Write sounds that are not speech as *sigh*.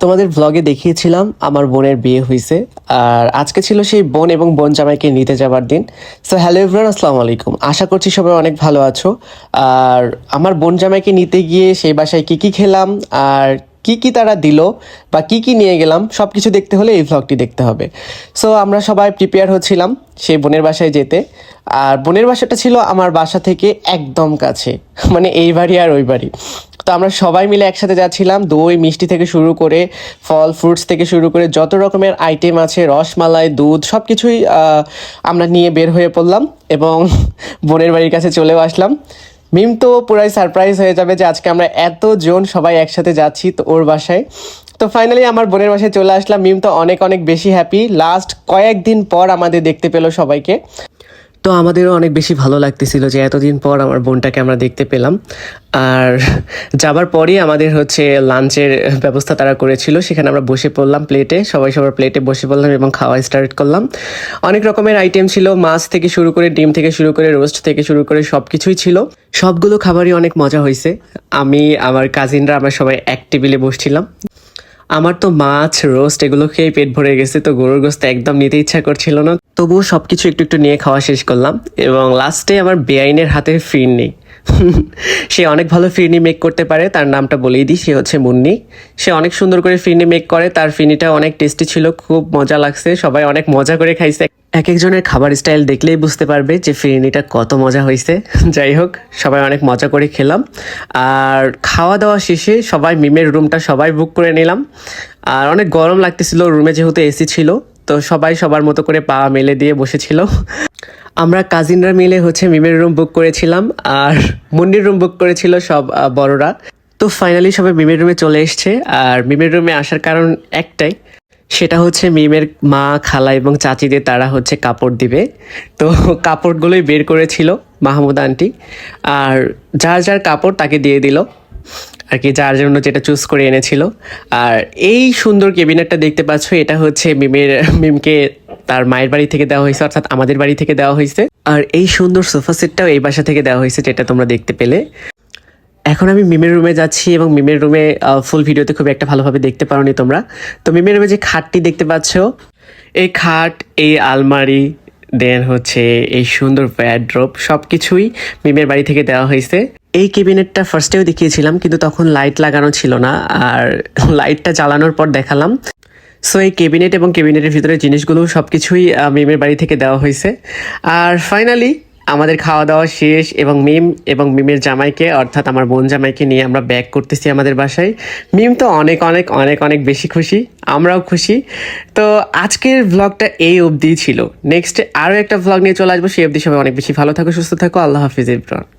তোমাদের ভ্লগে দেখিয়েছিলাম, আমার বোনের বিয়ে হয়েছে আর আজকে ছিল সেই বোন এবং বোন জামাইকে নিতে যাবার দিন। সো হ্যালো এভরান আসসালামু আলাইকুম। আশা করছি সবাই অনেক ভালো আছো। আর আমার বোন জামাইকে নিতে গিয়ে সেই বাসায় কি কি খেলাম, আর কি কি তারা দিল, বা কি কি নিয়ে গেলাম সব কিছু দেখতে হলে এই ভ্লগটি দেখতে হবে। সো আমরা সবাই প্রিপেয়ার হচ্ছিলাম সেই বোনের বাসায় যেতে। আর বোনের বাসাটা ছিল আমার বাসা থেকে একদম কাছে। মানে এই বাড়ি আর ওই বাড়ি। তো আমরা সবাই মিলে একসাথে যাচ্ছিলাম দই, মিষ্টি থেকে শুরু করে ফল ফ্রুটস থেকে শুরু করে যত রকমের আইটেম আছে, রসমালাই, দুধ সব কিছুই আমরা নিয়ে বের হয়ে পড়লাম এবং *laughs* বোনের বাড়ির কাছে চলেও আসলাম। মিম তো পুরাই সারপ্রাইজ হয়ে যাবে যে আজকে আমরা এতজন সবাই একসাথে যাচ্ছি তো ওর বাসায়। তো ফাইনালি আমার বোনের বাসায় চলে আসলাম। মিম তো অনেক অনেক বেশি হ্যাপি লাস্ট কয়েকদিন পর আমাদের দেখতে পেল সবাইকে। তো আমাদেরও অনেক বেশি ভালো লাগতেছিল যে এতদিন পর আমার বোনটাকে আমরা দেখতে পেলাম। আর যাবার পরই আমাদের হচ্ছে লাঞ্চের ব্যবস্থা তারা করেছিল। সেখানে আমরা বসে পড়লাম প্লেটে, সবাই সবার প্লেটে বসে পড়লাম এবং খাওয়া স্টার্ট করলাম। অনেক রকমের আইটেম ছিল, মাছ থেকে শুরু করে, ডিম থেকে শুরু করে রোস্ট থেকে শুরু করে সব কিছুই ছিল। সবগুলো খাবারই অনেক মজা হয়েছে আমি, আমার কাজিনরা আমরা সবাই এক টেবিলে বসছিলাম। আমার তো মাছ, রোস্ট এগুলো খেয়ে পেট ভরে গেছে, তো গরুর গোস্ত একদম নিতে ইচ্ছা করছিল না। তবুও সবকিছু একটু একটু নিয়ে খাওয়া শেষ করলাম, এবং লাস্টে আমার বেআইনের হাতে ফিরনি। সে অনেক ভালো ফিরনি মেক করতে পারে, তার নামটা বলেই দিই, সে হচ্ছে মুন্নি। সে অনেক সুন্দর করে ফিরনি মেক করে, তার ফিরনিটা অনেক টেস্টি ছিল, খুব মজা লাগছে, সবাই অনেক মজা করে খাইছে। এক একজনের খাবার স্টাইল দেখলেই বুঝতে পারবে যে ফিরনিটা কত মজা হয়েছে যাই হোক, সবাই অনেক মজা করে খেলাম। আর খাওয়া দাওয়া শেষে সবাই মিমের রুমটা সবাই বুক করে নিলাম। আর অনেক গরম লাগতেছিল রুমে যেহেতু এসি ছিল, তো সবাই সবার মতো করে পা মেলে দিয়ে বসেছিল। আমরা কাজিনরা মিলে হচ্ছে মিমের রুম বুক করেছিলাম আর মুন্নির রুম বুক করেছিল সব বড়রা। তো ফাইনালি সবাই মিমের রুমে চলে এসছে আর মিমের রুমে আসার কারণ একটাই, সেটা হচ্ছে মিমের মা, খালা এবং চাচিদের তারা হচ্ছে কাপড় দিবে। তো কাপড়গুলোই বের করেছিল মাহমুদ আন্টি আর যার যার কাপড় তাকে দিয়ে দিল। আর কি যার জন্য যেটা চুজ করে এনেছিল। আর এই সুন্দর কেবিনেটটা দেখতে পাচ্ছ, এটা হচ্ছে মিমের, মিমকে তার মায়ের বাড়ি থেকে দেওয়া হয়েছে, অর্থাৎ আমাদের বাড়ি থেকে দেওয়া হয়েছে। আর এই সুন্দর সোফা সেটটাও এই বাসা থেকে দেওয়া হয়েছে, যেটা তোমরা দেখতে পেলে। এখন আমি মিমের রুমে যাচ্ছি এবং মিমের রুমে ফুল ভিডিওতে খুব একটা ভালোভাবে দেখতে পারোনি তোমরা। তো মিমের রুমে যে খাটটি দেখতে পাচ্ছ, এই খাট, এই আলমারি দেন হচ্ছে এই সুন্দর ব্যাড্রপ সব কিছুই মিমের বাড়ি থেকে দেওয়া হয়েছে। এই কেবিনেটটা ফার্স্টেও দেখিয়েছিলাম, কিন্তু তখন লাইট লাগানো ছিল না, আর *laughs* লাইটটা জ্বালানোর পর দেখালাম। সো এই কেবিনেট এবং কেবিনেটের ভিতরে জিনিসগুলো সব কিছুই মিমের বাড়ি থেকে দেওয়া হয়েছে। আর ফাইনালি আমাদের খাওয়া দাওয়া শেষ এবং মিম এবং মিমের জামাইকে, অর্থাৎ আমার বোন জামাইকে নিয়ে আমরা ব্যাক করতেছি আমাদের বাসায়। মিম তো অনেক অনেক অনেক অনেক বেশি খুশি, আমরাও খুশি। তো আজকের ব্লগটা এই অবধিই ছিল। নেক্সট আরও একটা ব্লগ নিয়ে চলে আসব, সেই অবধি সবাই অনেক বেশি ভালো থাকো, সুস্থ থাকো। আল্লাহ হাফিজ ইব্রান